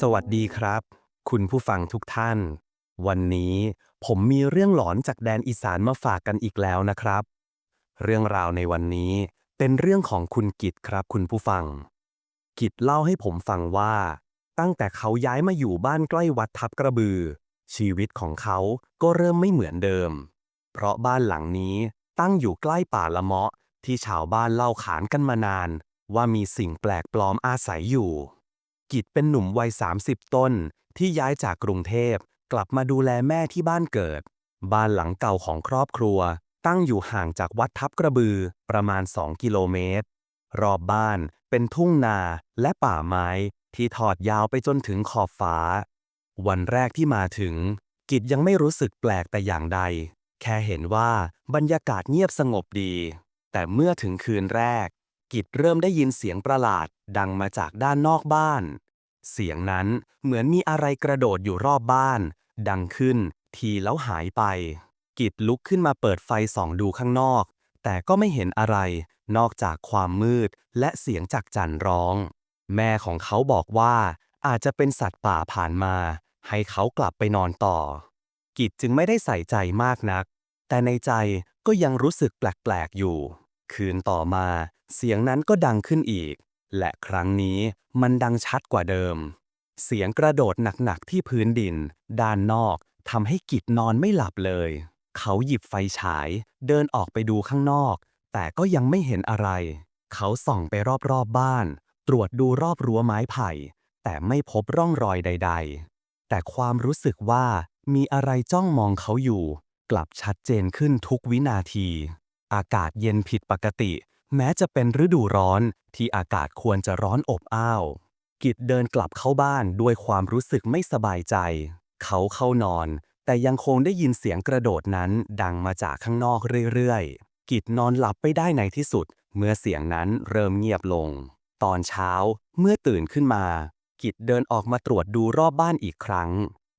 สวัสดีครับ คุณผู้ฟังทุกท่าน วันนี้ผมมีเรื่องหลอนจากแดนอีสานมาฝากกันอีกแล้วนะครับ เรื่องราวในวันนี้เป็นเรื่องของคุณกิตครับคุณผู้ฟัง กิตเล่าให้ผมฟังว่า ตั้งแต่เขาย้ายมาอยู่บ้านใกล้วัดทับกระบือ ชีวิตของเขาก็เริ่มไม่เหมือนเดิม เพราะบ้านหลังนี้ตั้งอยู่ใกล้ป่าละเมาะที่ชาวบ้านเล่าขานกันมานาน ว่ามีสิ่งแปลกปลอมอาศัยอยู่ กิจเป็นหนุ่มวัย 30 ต้น ที่ย้ายจากกรุงเทพ กลับมาดูแลแม่ที่บ้านเกิด บ้านหลังเก่าของครอบครัว ตั้งอยู่ห่างจากวัดทับกระบือประมาณ 2 กิโลเมตร รอบบ้านเป็นทุ่งนาและป่าไม้ ที่ทอดยาวไปจนถึงขอบฟ้า วันแรกที่มาถึง กิจยังไม่รู้สึกแปลกแต่อย่างใด แค่เห็นว่าบรรยากาศเงียบสงบดี แต่เมื่อถึงคืนแรก กิจเริ่มได้ยินเสียงประหลาด ดังมาจากด้านนอกบ้าน เสียงนั้นเหมือนมีอะไรกระโดดอยู่รอบบ้าน ดังขึ้น ทีแล้วหายไป กิจลุกขึ้นมาเปิดไฟส่องดูข้างนอก แต่ก็ไม่เห็นอะไร นอกจากความมืดและเสียงจากจันร้อง แม่ของเขาบอกว่า อาจจะเป็นสัตว์ป่าผ่านมา ให้เขากลับไปนอนต่อ กิจจึงไม่ได้ใส่ใจมากนัก แต่ในใจก็ยังรู้สึกแปลกๆอยู่ คืนต่อมา เสียงนั้นก็ดังขึ้นอีก และครั้งนี้มันดังชัดกว่าเดิม เสียงกระโดดหนักๆที่พื้นดิน ด้านนอกทำให้กิจนอนไม่หลับเลย เขาหยิบไฟฉาย เดินออกไปดูข้างนอก แต่ก็ยังไม่เห็นอะไร เขาส่องไปรอบๆบบ้าน ตรวจดูรอบรั้วไม้ไผ่ แต่ไม่พบร่องรอยใด ๆ แต่ความรู้สึกว่ามีอะไรจ้องมองเขาอยู่ กลับชัดเจนขึ้นทุกวินาที อากาศเย็นผิดปกติ แม้จะเป็นฤดูร้อนที่อากาศควรจะร้อนอบอ้าว กิจเดินกลับเข้าบ้านด้วยความรู้สึกไม่สบายใจ เขาเข้านอน แต่ยังคงได้ยินเสียงกระโดดนั้นดังมาจากข้างนอกเรื่อยๆ กิจนอนหลับไปได้ในที่สุด เมื่อเสียงนั้นเริ่มเงียบลง ตอนเช้าเมื่อตื่นขึ้นมา กิจเดินออกมาตรวจดูรอบบ้านอีกครั้ง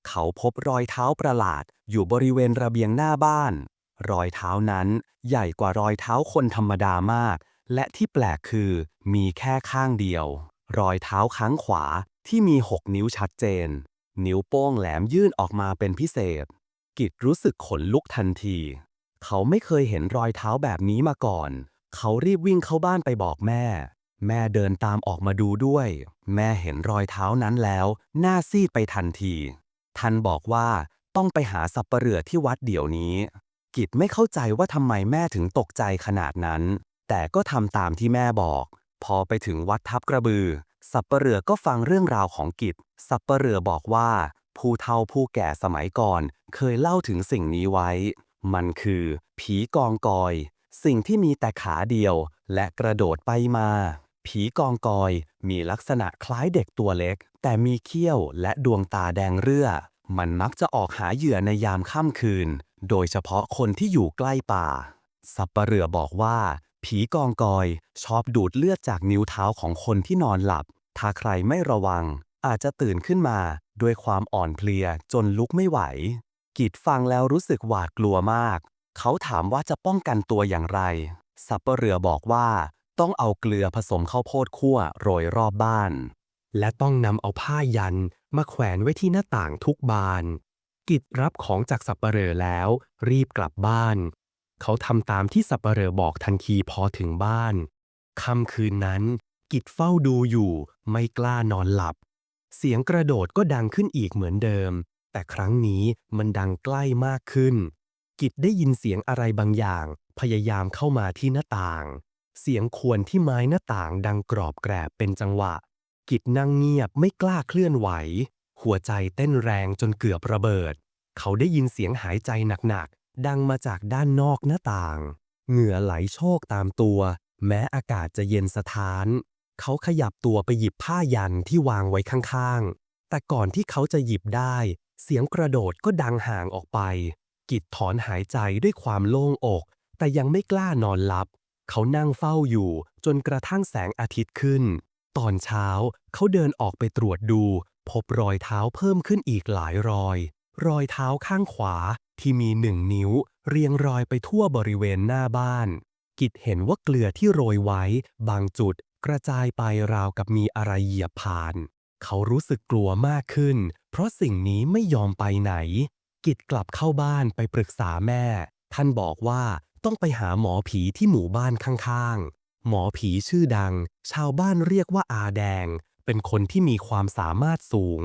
เขาพบรอยเท้าประหลาดอยู่บริเวณระเบียงหน้าบ้าน รอยเท้านั้นใหญ่กว่ารอยเท้าคนธรรมดามาก และที่แปลกคือมีแค่ข้างเดียว รอยเท้าข้างขวาที่มี 6 นิ้วชัดเจน นิ้วโป้งแหลมยื่นออกมาเป็นพิเศษ กิจรู้สึกขนลุกทันที เขาไม่เคยเห็นรอยเท้าแบบนี้มาก่อน เขารีบวิ่งเข้าบ้านไปบอกแม่ แม่เดินตามออกมาดูด้วย แม่เห็นรอยเท้านั้นแล้ว หน้าซีดไปทันทีท่านบอกว่าต้องไปหาสับปะเหร่อที่วัดเดี๋ยวนี้ กิจไม่เข้าใจว่าทำไมแม่ถึงตกใจขนาดนั้น แต่ก็ทำตามที่แม่บอก พอไปถึงวัดทับกระบือ สับปะเร่อก็ฟังเรื่องราวของกิจ สับปะเร่อบอกว่า ผู้เฒ่าผู้แก่สมัยก่อน เคยเล่าถึงสิ่งนี้ไว้ มันคือ ผีกองกอย สิ่งที่มีแต่ขาเดียว และกระโดดไปมา ผีกองกอย มีลักษณะคล้ายเด็กตัวเล็ก แต่มีเขี้ยวและดวงตาแดงเรื่อ มันมักจะออกหาเหยื่อในยามค่ำคืน โดยเฉพาะคนที่อยู่ใกล้ป่า สับปะเหร่อบอกว่า ผีกองกอยชอบดูดเลือดจากนิ้วเท้าของคนที่นอนหลับ ถ้าใครไม่ระวัง อาจจะตื่นขึ้นมา ด้วยความอ่อนเพลียจนลุกไม่ไหว กิดฟังแล้วรู้สึกหวาดกลัวมาก เขาถามว่าจะป้องกันตัวอย่างไร สับปะเหร่อบอกว่า ต้องเอาเกลือผสมข้าวโพดคั่วโรยรอบบ้าน และต้องนำเอาผ้ายันมาแขวนไว้ที่หน้าต่างทุกบาน กิจรับของจากสับปะเหร่อแล้ว รีบกลับบ้าน เขาทำตามที่สับปะเหร่อบอกทันทีพอถึงบ้านค่ำคืนนั้น กิจเฝ้าดูอยู่ไม่กล้านอนหลับ เสียงกระโดดก็ดังขึ้นอีกเหมือนเดิม แต่ครั้งนี้มันดังใกล้มากขึ้น กิจได้ยินเสียงอะไรบางอย่าง พยายามเข้ามาที่หน้าต่าง เสียงขวนที่ไม้หน้าต่างดังกรอบแกรบเป็นจังหวะ กิจนั่งเงียบไม่กล้าเคลื่อนไหว หัวใจเต้นแรงจนเกือบระเบิด เขาได้ยินเสียงหายใจหนักๆ ดังมาจากด้านนอกหน้าต่าง เหงื่อไหลโชกตามตัว แม้อากาศจะเย็นสะท้าน เขาขยับตัวไปหยิบผ้ายันที่วางไว้ข้างๆ แต่ก่อนที่เขาจะหยิบได้ เสียงกระโดดก็ดังห่างออกไป กิจถอนหายใจด้วยความโล่งอก แต่ยังไม่กล้านอนหลับ เขานั่งเฝ้าอยู่จนกระทั่งแสงอาทิตย์ขึ้น ตอนเช้าเขาเดินออกไปตรวจดู พบรอยเท้าเพิ่มขึ้นอีกหลายรอย รอยเท้าข้างขวาที่มีหนึ่งนิ้ว เรียงรอยไปทั่วบริเวณหน้าบ้าน กิจเห็นว่าเกลือที่โรยไว้ บางจุดกระจายไปราวกับมีอะไรเหยียบผ่าน เขารู้สึกกลัวมากขึ้น เพราะสิ่งนี้ไม่ยอมไปไหน กิจกลับเข้าบ้านไปปรึกษาแม่ ท่านบอกว่าต้องไปหาหมอผีที่หมู่บ้านข้างๆ หมอผีชื่อดัง ชาวบ้านเรียกว่าอาแดง เป็นคนที่มีความสามารถสูง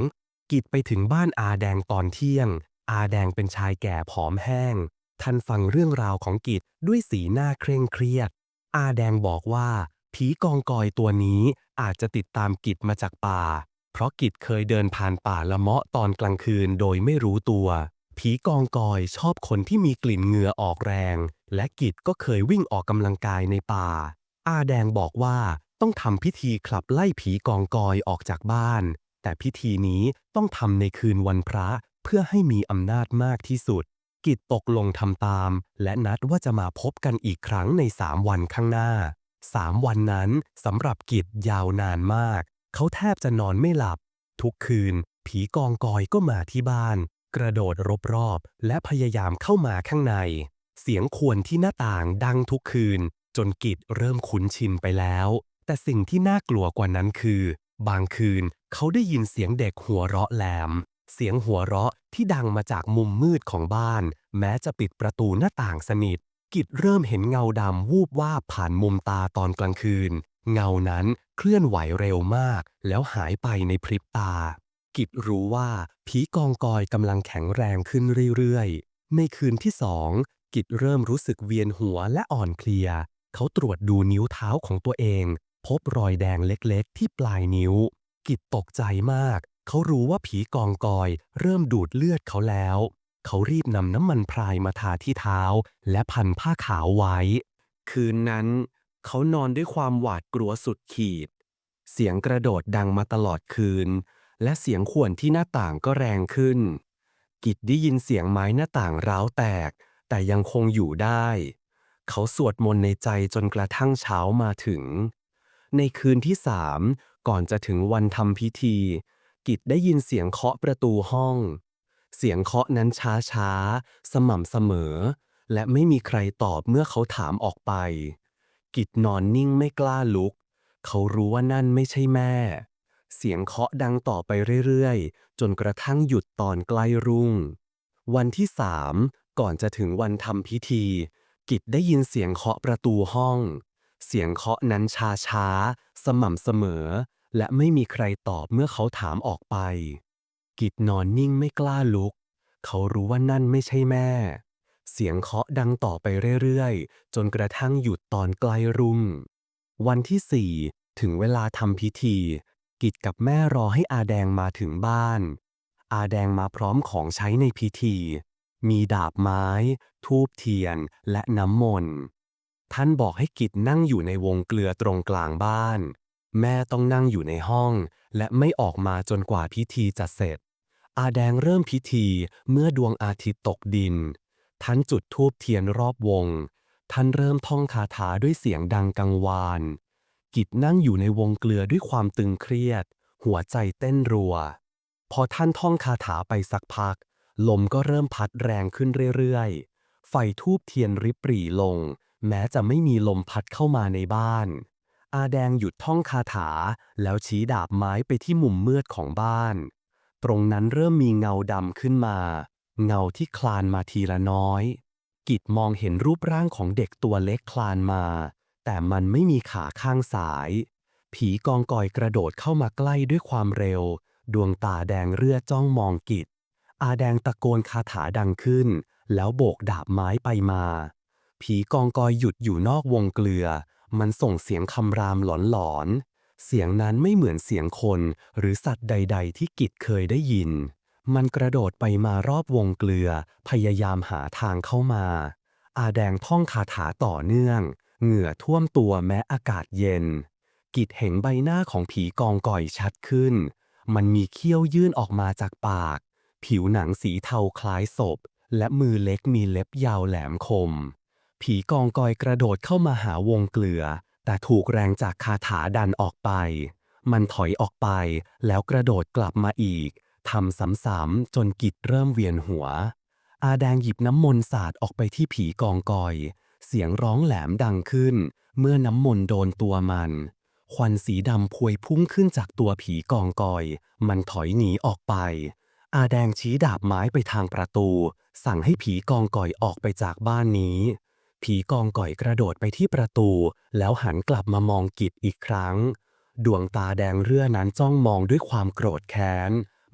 กิจไปถึงบ้านอาแดงตอนเที่ยง อาแดงเป็นชายแก่ผอมแห้ง ท่านฟังเรื่องราวของกิจด้วยสีหน้าเคร่งเครียด อาแดงบอกว่า ผีกองกอยตัวนี้อาจจะติดตามกิจมาจากป่า เพราะกิจเคยเดินผ่านป่าละเมาะตอนกลางคืนโดยไม่รู้ตัวผีกองกอยชอบคนที่มีกลิ่นเหงื่อออกแรง และกิจก็เคยวิ่งออกกำลังกายในป่า อาแดงบอกว่าต้องทำพิธีขับไล่ผีกองกอยออกจากบ้าน แต่พิธีนี้ต้องทำในคืนวันพระเพื่อให้มีอำนาจมากที่สุด กิจตกลงทำตาม และนัดว่าจะมาพบกันอีกครั้งในสามวันข้างหน้าสามวันนั้นสำหรับกิจยาวนานมาก เขาแทบจะนอนไม่หลับ ทุกคืน ผีกองกอยก็มาที่บ้าน กระโดดรอบๆและพยายามเข้ามาข้างใน เสียงขวนที่หน้าต่างดังทุกคืน จนกิจเริ่มคุ้นชินไปแล้ว แต่สิ่งที่น่ากลัวกว่านั้นคือ บางคืนเขาได้ยินเสียงเด็กหัวเราะแหลม เสียงหัวเราะที่ดังมาจากมุมมืดของบ้าน แม้จะปิดประตูหน้าต่างสนิท กิจเริ่มเห็นเงาดำวูบวาบผ่านมุมตาตอนกลางคืน เงานั้นเคลื่อนไหวเร็วมาก แล้วหายไปในพริบตา กิจรู้ว่าผีกองกอยกำลังแข็งแรงขึ้นเรื่อยๆ ในคืนที่สองกิจเริ่มรู้สึกเวียนหัวและอ่อนเพลีย เขาตรวจดูนิ้วเท้าของตัวเอง พบรอยแดงเล็กๆ ที่ปลายนิ้ว กิจตกใจมาก เขารู้ว่าผีกองกอย เริ่มดูดเลือดเขาแล้ว เขารีบนำน้ำมันพรายมาทาที่เท้า และพันผ้าขาวไว้ คืนนั้นเขานอนด้วยความหวาดกลัวสุดขีด เสียงกระโดดดังมาตลอดคืน และเสียงข่วนที่หน้าต่างก็แรงขึ้น กิจได้ยินเสียงไม้หน้าต่างร้าวแตก แต่ยังคงอยู่ได้ เขาสวดมนต์ในใจจนกระทั่งเช้ามาถึง ในคืนที่สามก่อนจะถึงวันทำพิธี กิจได้ยินเสียงเคาะประตูห้อง เสียงเคาะนั้นช้าช้าๆสม่ำเสมอ และไม่มีใครตอบเมื่อเขาถามออกไป กิจนอนนิ่งไม่กล้าลุก เขารู้ว่านั่นไม่ใช่แม่ เสียงเคาะดังต่อไปเรื่อยๆ จนกระทั่งหยุดตอนใกล้รุ่ง วันที่สามก่อนจะถึงวันทำพิธี กิจได้ยินเสียงเคาะประตูห้อง เสียงเคาะนั้นช้าช้า สม่ำเสมอ และไม่มีใครตอบเมื่อเขาถามออกไป กิจนอนนิ่งไม่กล้าลุก เขารู้ว่านั่นไม่ใช่แม่ เสียงเคาะดังต่อไปเรื่อยๆ จนกระทั่งหยุดตอนใกล้รุ่งวันที่สี่ถึงเวลาทำพิธี กิจกับแม่รอให้อาแดงมาถึงบ้าน อาแดงมาพร้อมของใช้ในพิธี มีดาบไม้ ทูบเทียน และน้ำมนต์ ท่านบอกให้กิจนั่งอยู่ในวงเกลือตรงกลางบ้าน แม่ต้องนั่งอยู่ในห้อง และไม่ออกมาจนกว่าพิธีจะเสร็จ อาแดงเริ่มพิธีเมื่อดวงอาทิตย์ตกดิน ท่านจุดธูปเทียนรอบวง ท่านเริ่มท่องคาถาด้วยเสียงดังกังวาน กิจนั่งอยู่ในวงเกลือด้วยความตึงเครียด หัวใจเต้นรัว พอท่านท่องคาถาไปสักพัก ลมก็เริ่มพัดแรงขึ้นเรื่อยๆ ไฟทูบเทียนริบหรี่ลง แม้จะไม่มีลมพัดเข้ามาในบ้าน อาแดงหยุดท่องคาถา แล้วชี้ดาบไม้ไปที่มุมมืดของบ้าน ตรงนั้นเริ่มมีเงาดำขึ้นมา เงาที่คลานมาทีละน้อย กิจมองเห็นรูปร่างของเด็กตัวเล็กคลานมา แต่มันไม่มีขาข้างซ้าย ผีกองกอยกระโดดเข้ามาใกล้ด้วยความเร็ว ดวงตาแดงเรือจ้องมองกิจ อาแดงตะโกนคาถาดังขึ้น แล้วโบกดาบไม้ไปมา ผีกองกอยหยุดอยู่นอกวงเกลือ มันส่งเสียงคำรามหลอนๆ เสียงนั้นไม่เหมือนเสียงคนหรือสัตว์ใด ๆ ที่กิจเคยได้ยิน มันกระโดดไปมารอบวงเกลือ พยายามหาทางเข้ามา อาแดงท่องคาถาต่อเนื่อง เหงื่อท่วมตัวแม้อากาศเย็น กิจเห็นใบหน้าของผีกองก่อยชัดขึ้น มันมีเขี้ยวยื่นออกมาจากปาก ผิวหนังสีเทาคล้ายศพ และมือเล็กมีเล็บยาวแหลมคม ผีกองกอยกระโดดเข้ามาหาวงเกลือ แต่ถูกแรงจากคาถาดันออกไป มันถอยออกไปแล้วกระโดดกลับมาอีกทำซ้ำๆจนกิจเริ่มเวียนหัว อาแดงหยิบน้ำมนต์สาดออกไปที่ผีกองกอย เสียงร้องแหลมดังขึ้น เมื่อน้ำมนต์โดนตัวมัน ควันสีดำพวยพุ่งขึ้นจากตัวผีกองกอย มันถอยหนีออกไป อาแดงชี้ดาบไม้ไปทางประตู สั่งให้ผีกองก่อยออกไปจากบ้านนี้ ผีกองก่อยกระโดดไปที่ประตู แล้วหันกลับมามองกิจอีกครั้ง ดวงตาแดงเรื่อนั้นจ้องมองด้วยความโกรธแค้น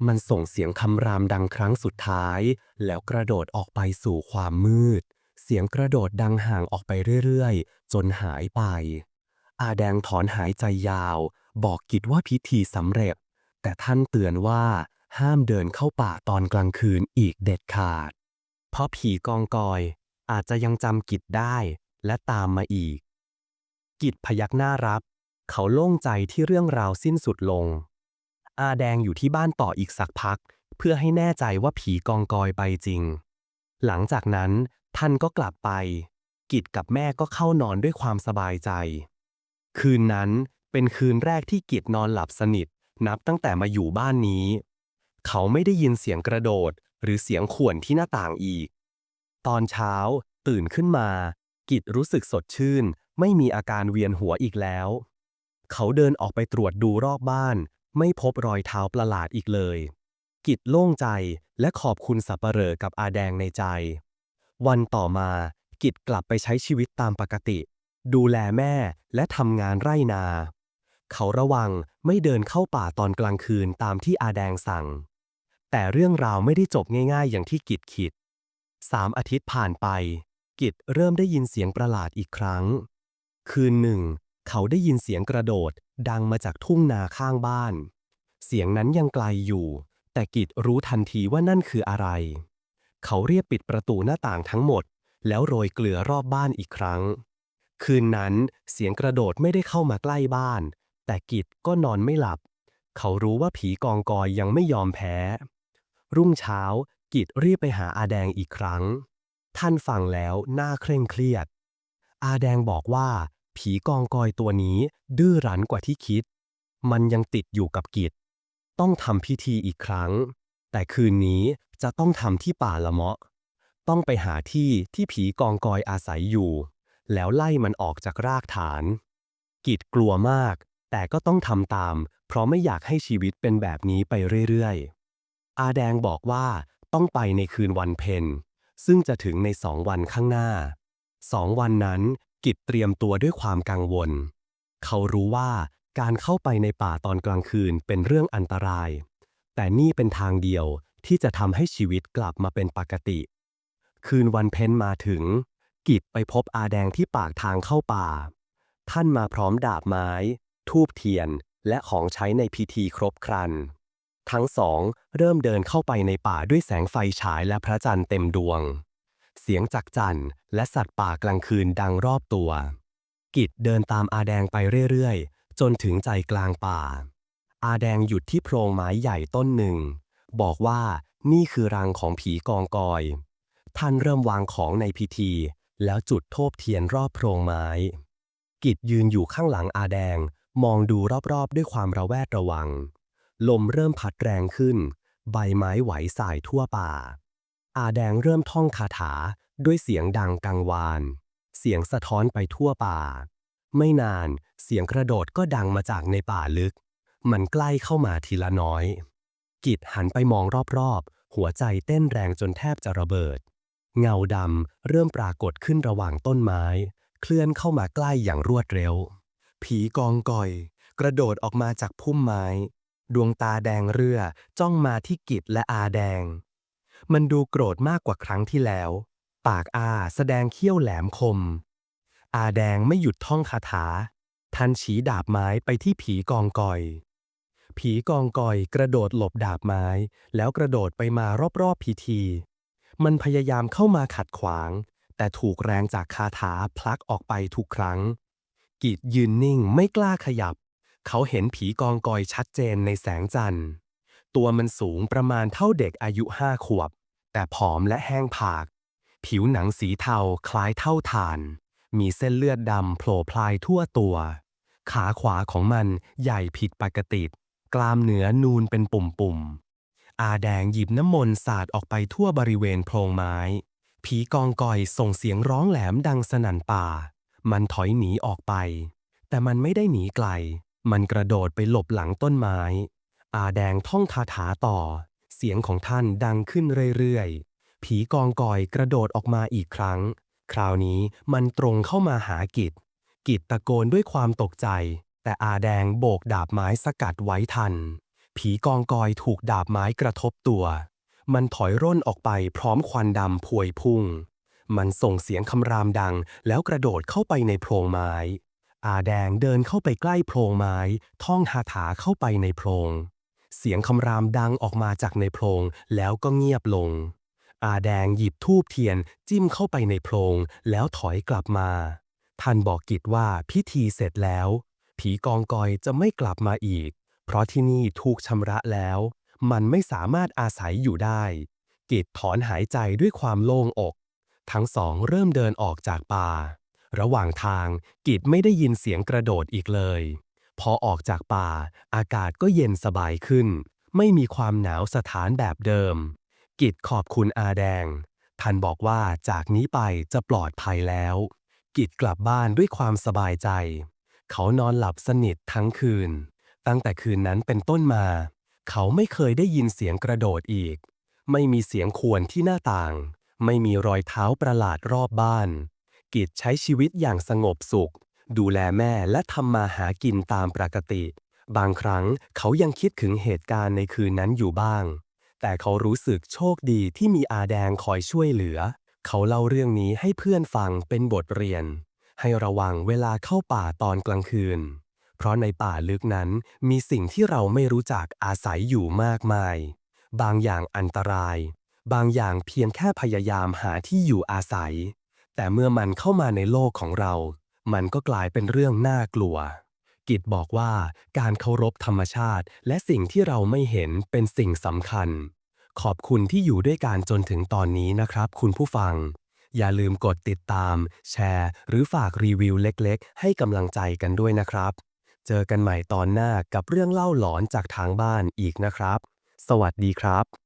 มันส่งเสียงคำรามดังครั้งสุดท้าย แล้วกระโดดออกไปสู่ความมืด เสียงกระโดดดังห่างออกไปเรื่อยๆ จนหายไป อาแดงถอนหายใจยาว บอกกิจว่าพิธีสำเร็จ แต่ท่านเตือนว่า ห้ามเดินเข้าป่าตอนกลางคืนอีกเด็ดขาด เพราะผีกองกอยอาจจะยังจำกิจได้และตามมาอีก กิจพยักหน้ารับ เขาโล่งใจที่เรื่องราวสิ้นสุดลง อาแดงอยู่ที่บ้านต่ออีกสักพัก เพื่อให้แน่ใจว่าผีกองกอยไปจริง หลังจากนั้นท่านก็กลับไป กิจกับแม่ก็เข้านอนด้วยความสบายใจ คืนนั้นเป็นคืนแรกที่กิจนอนหลับสนิทนับตั้งแต่มาอยู่บ้านนี้ เขาไม่ได้ยินเสียงกระโดด หรือเสียงข่วนที่หน้าต่างอีก ตอนเช้า ตื่นขึ้นมา กิจรู้สึกสดชื่น ไม่มีอาการเวียนหัวอีกแล้ว เขาเดินออกไปตรวจดูรอบบ้าน ไม่พบรอยเท้าประหลาดอีกเลย กิจโล่งใจและขอบคุณสับปเหร่อกับอาแดงในใจ วันต่อมา กิจกลับไปใช้ชีวิตตามปกติ ดูแลแม่และทำงานไร่นา เขาระวังไม่เดินเข้าป่าตอนกลางคืนตามที่อาแดงสั่ง แต่เรื่องราวไม่ได้จบง่ายๆ อย่างที่กิจคิดสามอาทิตย์ผ่านไป กิจเริ่มได้ยินเสียงประหลาดอีกครั้ง คืนหนึ่ง เขาได้ยินเสียงกระโดด ดังมาจากทุ่งนาข้างบ้าน เสียงนั้นยังไกลอยู่ แต่กิจรู้ทันทีว่านั่นคืออะไร เขาเรียบปิดประตูหน้าต่างทั้งหมด แล้วโรยเกลือรอบบ้านอีกครั้ง คืนนั้นเสียงกระโดดไม่ได้เข้ามาใกล้บ้าน แต่กิจก็นอนไม่หลับ เขารู้ว่าผีกองกอยยังไม่ยอมแพ้ รุ่งเช้า กิจรีบไปหาอาแดงอีกครั้ง ท่านฟังแล้วหน้าเคร่งเครียด อาแดงบอกว่า ผีกองกอยตัวนี้ดื้อรั้นกว่าที่คิด มันยังติดอยู่กับกิจ ต้องทำพิธีอีกครั้ง แต่คืนนี้จะต้องทำที่ป่าละเมาะ ต้องไปหาที่ที่ผีกองกอยอาศัยอยู่ แล้วไล่มันออกจากรากฐาน กิจกลัวมาก แต่ก็ต้องทำตาม เพราะไม่อยากให้ชีวิตเป็นแบบนี้ไปเรื่อยๆ อาแดงบอกว่าต้องไปในคืนวันเพ็ญซึ่งจะถึงในสองวันข้างหน้าสองวันนั้นกิจเตรียมตัวด้วยความกังวล เขารู้ว่าการเข้าไปในป่าตอนกลางคืนเป็นเรื่องอันตราย แต่นี่เป็นทางเดียวที่จะทำให้ชีวิตกลับมาเป็นปกติ คืนวันเพ็ญมาถึง กิจไปพบอาแดงที่ปากทางเข้าป่า ท่านมาพร้อมดาบไม้ ทูบเทียน และของใช้ในพิธีครบครัน ทั้งสองเริ่มเดินเข้าไปในป่าด้วยแสงไฟฉายและพระจันทร์เต็มดวง เสียงจักจั่นและสัตว์ป่ากลางคืนดังรอบตัว กิจเดินตามอาแดงไปเรื่อยๆ จนถึงใจกลางป่า อาแดงหยุดที่โพรงไม้ใหญ่ต้นหนึ่ง บอกว่านี่คือรังของผีกองกอย ท่านเริ่มวางของในพิธี แล้วจุดโทบเทียนรอบโพรงไม้ กิจยืนอยู่ข้างหลังอาแดง มองดูรอบๆ ด้วยความระแวดระวัง ลมเริ่มพัดแรงขึ้น ใบไม้ไหวสายทั่วป่า อาแดงเริ่มท่องคาถาด้วยเสียงดังกังวาน เสียงสะท้อนไปทั่วป่า ไม่นานเสียงกระโดดก็ดังมาจากในป่าลึก มันใกล้เข้ามาทีละน้อย กิจหันไปมองรอบๆ หัวใจเต้นแรงจนแทบจะระเบิด เงาดำเริ่มปรากฏขึ้นระหว่างต้นไม้ เคลื่อนเข้ามาใกล้อย่างรวดเร็ว ผีกองก่อย กระโดดออกมาจากพุ่มไม้ ดวงตาแดงเรือจ้องมาที่กิจและอาแดง มันดูโกรธมากกว่าครั้งที่แล้ว ปากอาแสดงเขี้ยวแหลมคม อาแดงไม่หยุดท่องคาถาท่านชี้ดาบไม้ไปที่ผีกองกอย ผีกองกอยกระโดดหลบดาบไม้ แล้วกระโดดไปมารอบๆพิธี มันพยายามเข้ามาขัดขวาง แต่ถูกแรงจากคาถาพลักออกไปทุกครั้งกีดยืนนิ่งไม่กล้าขยับ เขาเห็นผีกองกอยชัดเจนในแสงจันทร์ ตัวมันสูงประมาณเท่าเด็กอายุห้าขวบ แต่ผอมและแห้งผาก ผิวหนังสีเทาคล้ายเท่าถ่าน มีเส้นเลือดดำโผล่พลายทั่วตัว ขาขวาของมันใหญ่ผิดปกติ กลามเหนือนูนเป็นปุ่มๆ อาแดงหยิบน้ำมนต์สาดออกไปทั่วบริเวณโพรงไม้ ผีกองกอยส่งเสียงร้องแหลมดังสนั่นป่า มันถอยหนีออกไป แต่มันไม่ได้หนีไกล มันกระโดดไปหลบหลังต้นไม้ อาแดงท่องคาถาต่อ เสียงของท่านดังขึ้นเรื่อยๆ ผีกองกอยกระโดดออกมาอีกครั้ง คราวนี้มันตรงเข้ามาหากิจ กิจตะโกนด้วยความตกใจ แต่อาแดงโบกดาบไม้สกัดไว้ทัน ผีกองกอยถูกดาบไม้กระทบตัว มันถอยร่นออกไปพร้อมควันดำพวยพุ่ง มันส่งเสียงคำรามดังแล้วกระโดดเข้าไปในโพรงไม้ อาแดงเดินเข้าไปใกล้โพรงไม้ ท่องคาถาเข้าไปในโพรง เสียงคำรามดังออกมาจากในโพรงแล้วก็เงียบลง อาแดงหยิบทูบเทียนจิ้มเข้าไปในโพรง แล้วถอยกลับมา ท่านบอกกิจว่าพิธีเสร็จแล้ว ผีกองกอยจะไม่กลับมาอีก เพราะที่นี่ถูกชำระแล้ว มันไม่สามารถอาศัยอยู่ได้ กิจถอนหายใจด้วยความโล่งอก ทั้งสองเริ่มเดินออกจากป่า ระหว่างทางกิจไม่ได้ยินเสียงกระโดดอีกเลย พอออกจากป่า อากาศก็เย็นสบายขึ้น ไม่มีความหนาวสถานแบบเดิม กิจขอบคุณอาแดงท่านบอกว่าจากนี้ไปจะปลอดภัยแล้ว กิจกลับบ้านด้วยความสบายใจ เขานอนหลับสนิททั้งคืน ตั้งแต่คืนนั้นเป็นต้นมา เขาไม่เคยได้ยินเสียงกระโดดอีก ไม่มีเสียงขวนที่หน้าต่าง ไม่มีรอยเท้าประหลาดรอบบ้าน กิจใช้ชีวิตอย่างสงบสุข ดูแลแม่และทำมาหากินตามปกติ บางครั้งเขายังคิดถึงเหตุการณ์ในคืนนั้นอยู่บ้าง แต่เขารู้สึกโชคดีที่มีอาแดงคอยช่วยเหลือ เขาเล่าเรื่องนี้ให้เพื่อนฟังเป็นบทเรียน ให้ระวังเวลาเข้าป่าตอนกลางคืน เพราะในป่าลึกนั้นมีสิ่งที่เราไม่รู้จักอาศัยอยู่มากมาย บางอย่างอันตราย บางอย่างเพียงแค่พยายามหาที่อยู่อาศัย แต่เมื่อมันเข้ามาในโลกของเรา มันก็กลายเป็นเรื่องน่ากลัว กิจบอกว่าการเคารพธรรมชาติ และสิ่งที่เราไม่เห็นเป็นสิ่งสำคัญ ขอบคุณที่อยู่ด้วยกันจนถึงตอนนี้นะครับ คุณผู้ฟัง อย่าลืมกดติดตาม แชร์ หรือฝากรีวิวเล็กๆ ให้กำลังใจกันด้วยนะครับ เจอกันใหม่ตอนหน้ากับเรื่องเล่าหลอนจากทางบ้านอีกนะครับ สวัสดีครับ